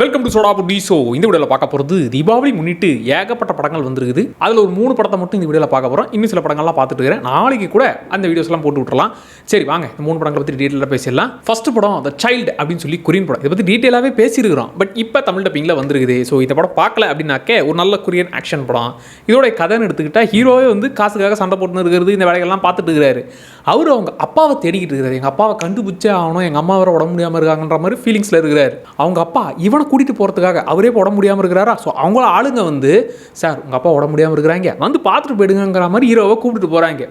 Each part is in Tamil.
Welcome to soda putti show இந்த வீடியோவில் பார்க்க போகிறது தீபாவளி முன்னிட்டு ஏகப்பட்ட படங்கள் வந்துருக்குது. அதில் ஒரு மூணு படத்தை மட்டும் இந்த வீடியோவில் பார்க்க போகிறோம் இன்னும் சில படங்கள்லாம் பார்த்துட்டு இருக்கிறேன். நாளைக்கு கூட அந்த வீடியோஸ்லாம் போட்டு விட்டுறலாம். சரி வாங்க. இந்த மூணு படங்களை பற்றி டீட்டெயிலாக பேசிடலாம். ஃபர்ஸ்ட் படம் த சைல்டு அப்படின்னு சொல்லி கொரியன் படம். இதை பற்றி டீட்டெயிலாகவே பேசியிருக்கிறோம். பட் இப்போ தமிழ் டப்பிங்கில் வந்திருக்குது. ஸோ இந்த படம் பார்க்கல அப்படின்னாக்கே ஒரு நல்ல கொரியன் ஆக்ஷன் படம். இதோட கதைன்னு எடுத்துக்கிட்டால் ஹீரோவே வந்து காசுக்காக சண்டை போட்டுன்னு இருக்கிறது இந்த வேலைகள்லாம் பார்த்துட்டு இருக்கிறாரு. அவர் அவங்க அப்பாவை தேடிக்கிட்டு இருக்கிறாரு. எங்கள் அப்பாவை கண்டுபிடிச்சே ஆகணும். எங்கள் அம்மா வேற உடம்பு முடியாமல் இருக்காங்கன்ற மாதிரி ஃபீலிங்ஸில் இருக்கிறார். அவங்க அப்பா இவனை கூட்டிகிட்டு போகிறதுக்காக அவரே உடம்பு முடியாமல் இருக்கிறாரா? ஸோ அவங்கள ஆளுங்க வந்து சார் உங்கள் அப்பா உடம்பு முடியாமல் இருக்கிறாங்க. வந்து பார்த்துட்டு போயிடுங்கிற மாதிரி ஹீரோவை கூப்பிட்டுட்டு போகிறாங்க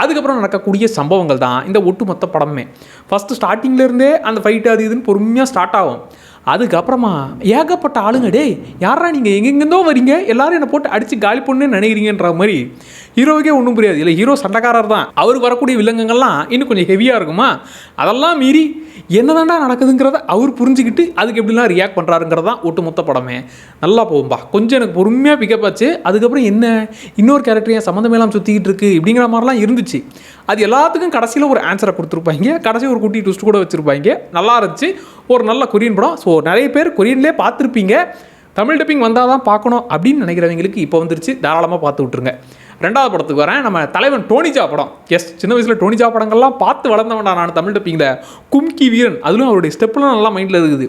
அதுக்கப்புறம் நடக்கக்கூடிய சம்பவங்கள் தான் இந்த ஒட்டுமொத்த படமே. ஃபஸ்ட்டு ஸ்டார்டிங்லேருந்தே அந்த ஃபைட்டு அது இதுன்னு பொறுமையாக ஸ்டார்ட் ஆகும். அதுக்கப்புறமா ஏகப்பட்ட ஆளுங்க டேய் யாரா நீங்கள் எங்கெங்கேருந்தோ வரீங்க. எல்லாரும் என்னை போட்டு அடித்து காலி பண்ணுன்னு நினைக்கிறீங்கன்ற மாதிரி. ஹீரோவுக்கே ஒன்றும் புரியாது. இல்லை ஹீரோ சண்டைக்காரர் தான். அவருக்கு வரக்கூடிய வில்லங்கங்கள்லாம் இன்னும் கொஞ்சம் ஹெவியாக இருக்குமா? அதெல்லாம் மீறி என்னதான்டா நடக்குதுங்கிறத அவர் புரிஞ்சுக்கிட்டு அதுக்கு எப்படிலாம் ரியாக்ட் பண்ணுறாருங்கிறது தான் ஒட்டுமொத்த படமே. நல்லா போகும்பா. கொஞ்சம் எனக்கு பொறுமையாக பிக்கப் ஆச்சு. அதுக்கப்புறம் என்ன? இன்னொரு கேரக்டர் என் சம்மந்தமேலாம் சுற்றிக்கிட்டு இருக்கு? இப்படிங்கிற மாதிரிலாம் இருந்துச்சு. அது எல்லாத்துக்கும் கடைசியில் ஒரு ஆன்சரை கொடுத்துருப்பாங்க. கடைசி ஒரு குட்டி ட்விஸ்ட் கூட வச்சுருப்பாங்க. நல்லா இருந்துச்சு. ஒரு நல்ல கொரியன் படம். ஸோ நிறைய பேர் கொரியன்லேயே பார்த்துருப்பீங்க. தமிழ் டப்பிங் வந்தால் தான் பார்க்கணும் அப்படின்னு நினைக்கிறவங்களுக்கு இப்போ வந்துருச்சு. தாராளமாக பார்த்து விட்ருங்க ரெண்டாவது படத்துக்கு வரேன். நம்ம தலைவன் டோனிஜா படம். எஸ் சின்ன வயசில் டோனிஜா படங்கள்லாம் பார்த்து வளர்ந்தவன்டா நான் தமிழ் டப்பிங்கில் கும்கி வீரன். அதுவும் அவருடைய ஸ்டெப்லாம் நல்லா மைண்டில் இருக்குது.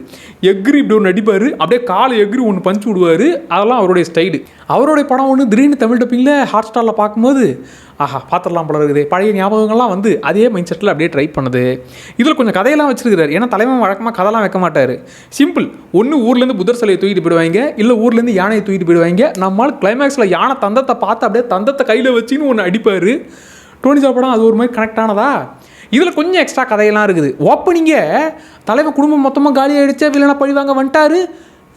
எக்ரி இப்படி ஒன்று நடிப்பார் அப்படியே காலை எக்ரி ஒன்று பஞ்சு விடுவார். அதெல்லாம் அவருடைய ஸ்டைலு அவருடைய படம் ஒன்று திடீர்னு தமிழ் டப்பிங்கில் ஹாட் ஸ்டாரில் பார்க்கும்போது ஆஹா பார்த்துடலாம் போல இருக்குது. பழைய ஞாபகங்கள்லாம் வந்து அதே மைண்ட் செட்டில் அப்படியே ட்ரை பண்ணுது. இதில் கொஞ்சம் கதையெல்லாம் வச்சிருக்கிறார். ஏன்னா தலைவன் வழக்கமாக கதைலாம் வைக்க மாட்டார். சிம்பிள் ஒன்று ஊர்லேருந்து புதர் சிலையை தூக்கிட்டு போயிடுவாங்க. இல்லை ஊர்லேருந்து யானையை தூக்கிட்டு போயிடுவாங்க. நம்மளால் கிளைமேக்ஸில் யானை தந்தத்தை பார்த்து அப்படியே தந்தத்தை கையில் வச்சுன்னு ஒன்று அடிப்பார். டோனி படம் அது ஒரு மாதிரி கனெக்ட் ஆனதா? இதில் கொஞ்சம் எக்ஸ்ட்ரா கதையெல்லாம் இருக்குது. ஓப்பனிங்கே தலைவன் குடும்பம் மொத்தமாக காலி ஆகிடுச்சே வில்லனை பழிவாங்க வந்துட்டாரு.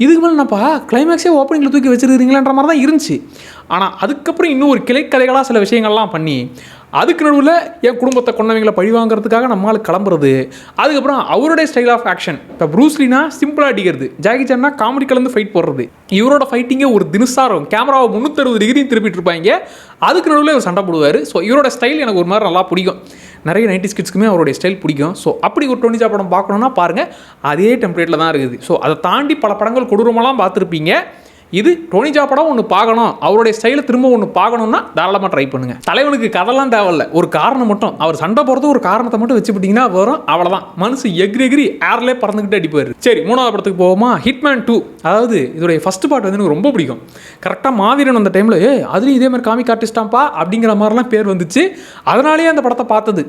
இதுக்கு மேலே என்னப்பா? கிளைமேக்ஸே ஓப்பனிங்கில் தூக்கி வச்சிருக்கிறீங்களான்ற மாதிரி தான் இருந்துச்சு. ஆனால் அதுக்கப்புறம் இன்னும் ஒரு கிளைக்கதைகளாக சில விஷயங்கள்லாம் பண்ணி அதுக்கு நடுவில் என் குடும்பத்தை கொண்டவங்களை பழி வாங்குறதுக்காக நம்மளால் கிளம்புறது. அதுக்கப்புறம் அவருடைய ஸ்டைல் ஆஃப் ஆக்ஷன் இப்போ ப்ரூஸ்லினா சிம்பிளாக அடிக்கிறது. ஜாக்கி சான்னா காமெடி கலந்து ஃபைட் போடுறது. இவரோட ஃபைட்டிங்கே ஒரு தினசாரம். கேமராவை முந்நூற்றறுபது டிகிரியும் திருப்பிட்டு இருப்பாங்க. அதுக்கு நடுவில் இவர் சண்டை போடுவார். ஸோ இவரோட ஸ்டைல் எனக்கு ஒரு மாதிரி நல்லா பிடிக்கும். நிறைய நைன்டி கிட்ஸ்க்குமே அவருடைய ஸ்டைல் பிடிக்கும். ஸோ அப்படி ஒரு டொனிஜா படம் பார்க்கணுன்னா பாருங்கள் அதே டெம்ப்ளேட்டில் தான் இருக்குது. ஸோ அதை தாண்டி பல படங்கள் கொடூரமெல்லாம் பார்த்துருப்பீங்க. இது டோனிஜா படம் ஒன்று பார்க்கணும். அவருடைய ஸ்டைலை திரும்ப ஒன்று பார்க்கணும்னா தாராளமாக ட்ரை பண்ணுங்கள் தலைவனுக்கு கதெல்லாம் தேவையில்ல. ஒரு காரணம் மட்டும். அவர் சண்டை போகிறது ஒரு காரணத்தை மட்டும் வச்சுப்பிட்டீங்கன்னா வரும் அவ்வளோதான் மனசு எக்ரி எக்ரி ஏர்லேயே பறந்துக்கிட்டு அடிப்பார் சரி மூணாவது படத்துக்கு போவோமா? ஹிட்மேன் டூ அதாவது இதோடைய ஃபஸ்ட் பார்ட் வந்து எனக்கு ரொம்ப பிடிக்கும். கரெக்டாக மாவீரன் அந்த டைமில் ஏ அதுலேயும் இதே மாதிரி காமிக் ஆர்டிஸ்டாம்ப்பா அப்படிங்கிற மாதிரிலாம் பேர் வந்துச்சு. அதனாலேயே அந்த படத்தை பார்த்தது.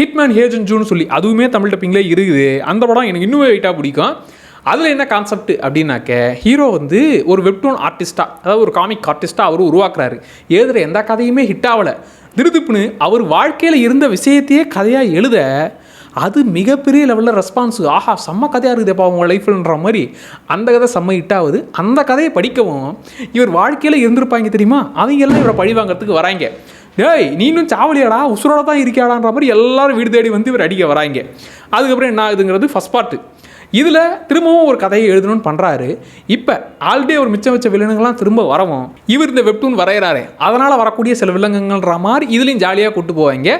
ஹிட்மேன் ஹேஜன் ஜூன்னு சொல்லி அதுவுமே தமிழ் டப்பிங்லேயே இருக்குது. அந்த படம் எனக்கு இன்னுமே வெயிட்டாக பிடிக்கும். அதில் என்ன கான்செப்ட் அப்படின்னாக்க ஹீரோ வந்து ஒரு வெப்டோன் ஆர்டிஸ்ட்டாக அதாவது ஒரு காமிக் ஆர்டிஸ்ட்டாக அவர் உருவாக்குறாரு. எழுதுகிற எந்த கதையுமே ஹிட் ஆகலை திருதுப்புன்னு அவர் வாழ்க்கையில் இருந்த விஷயத்தையே கதையாக எழுத அது மிகப்பெரிய லெவலில் ரெஸ்பான்ஸு ஆஹா செம்ம கதையாக இருக்குதுப்பா உங்கள் லைஃப்ன்ற மாதிரி. அந்த கதை செம்ம ஹிட் ஆகுது. அந்த கதையை படிக்கவும் இவர் வாழ்க்கையில் இருந்திருப்பாங்க தெரியுமா? அவங்க எல்லாம் இவரை பழி வாங்குறதுக்கு வராங்க. டேய் நீனும் சாவலியாடா? உசுரோட தான் இருக்கியாடான்ற மாதிரி எல்லாரும் வீடு தேடி வந்து இவர் அடிக்க வராங்க. அதுக்கப்புறம் என்ன ஆகுதுங்கிறது ஃபஸ்ட் பார்ட்டு இதில் திரும்பவும் ஒரு கதையை எழுதணும்னு பண்ணுறாரு இப்போ ஆல்ரெடி ஒரு மிச்சம் வச்ச வில்லனுங்கள்லாம் திரும்ப வரவும் இவர் இந்த வெப்டூன் வரைகிறாரு அதனால் வரக்கூடிய சில வில்லங்கங்கள்ன்ற மாதிரி இதுலேயும் ஜாலியாக கூட்டு போவாங்க.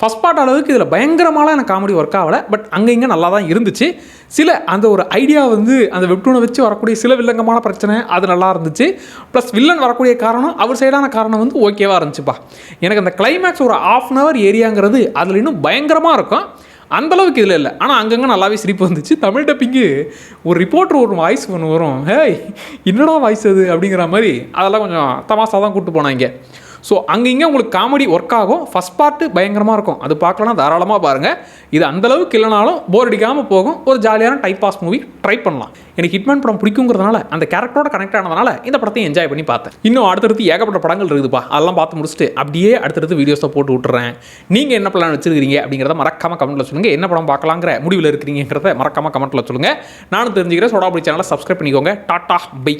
ஃபஸ்ட் பார்ட் அளவுக்கு இதில் பயங்கரமாலாம் எனக்கு காமெடி ஒர்க் ஆகலை பட் அங்கே இங்கே நல்லா தான் இருந்துச்சு. சில அந்த ஒரு ஐடியா வந்து அந்த வெப்டூனை வச்சு வரக்கூடிய சில வில்லங்கமான பிரச்சனை அது நல்லா இருந்துச்சு. ப்ளஸ் வில்லன் வரக்கூடிய காரணம் அவர் சைடான காரணம் வந்து ஓகேவாக இருந்துச்சுப்பா. எனக்கு அந்த கிளைமேக்ஸ் ஒரு ஆஃப் அன் ஹவர் ஏரியாங்கிறது அதில் இன்னும் பயங்கரமாக இருக்கும். அந்தளவுக்கு இதில் இல்லை. ஆனால் அங்கங்கே நல்லாவே சிரிப்பு வந்துச்சு. தமிழ் டப்பிங்கு ஒரு ரிப்போர்ட்டர் ஒரு வாய்ஸ் ஒன்று வரும். ஹேய் என்னடா வாய்ஸ் அது? அப்படிங்கிற மாதிரி அதெல்லாம் கொஞ்சம் தமாசாக தான் கூப்பிட்டு போனாங்க. ஸோ அங்கே இங்கே உங்களுக்கு காமெடி ஒர்க் ஆகும். ஃபஸ்ட் பார்ட்டு பயங்கரமாக இருக்கும். அது பார்க்கலனா தாராளமாக பாருங்கள் இது அந்தளவுக்கு இல்லைனாலும் போர் அடிக்காமல் போகும். ஒரு ஜாலியான டைப் பாஸ் மூவி ட்ரை பண்ணலாம். எனக்கு ஹிட்மேன் படம் பிடிக்குங்கிறதுனால அந்த கேரக்டரோட கனெக்ட் ஆனதுனால இந்த படத்தையும் என்ஜாய் பண்ணி பார்த்தேன். இன்னும் அடுத்தடுத்து ஏகப்பட்ட படங்கள் இருக்குதுப்பா. அதெல்லாம் பார்த்து முடிச்சுட்டு அப்படியே அடுத்தடுத்து வீடியோஸை போட்டு விட்டுறேன். நீங்கள் என்ன பிளான் வச்சிருக்கீங்க அப்படிங்கிறத மறக்காம கமெண்ட்டில் சொல்லுங்கள் என்ன படம் பார்க்கலாங்கிற முடிவில் இருக்கிறீங்கிறத மறக்காம கமெண்ட்டில் சொல்லுங்கள் நானும் தெரிஞ்சுக்கிறேன். சோடாபுடி சேனலை சப்ஸ்கிரைப் பண்ணிக்கோங்க. Tata bye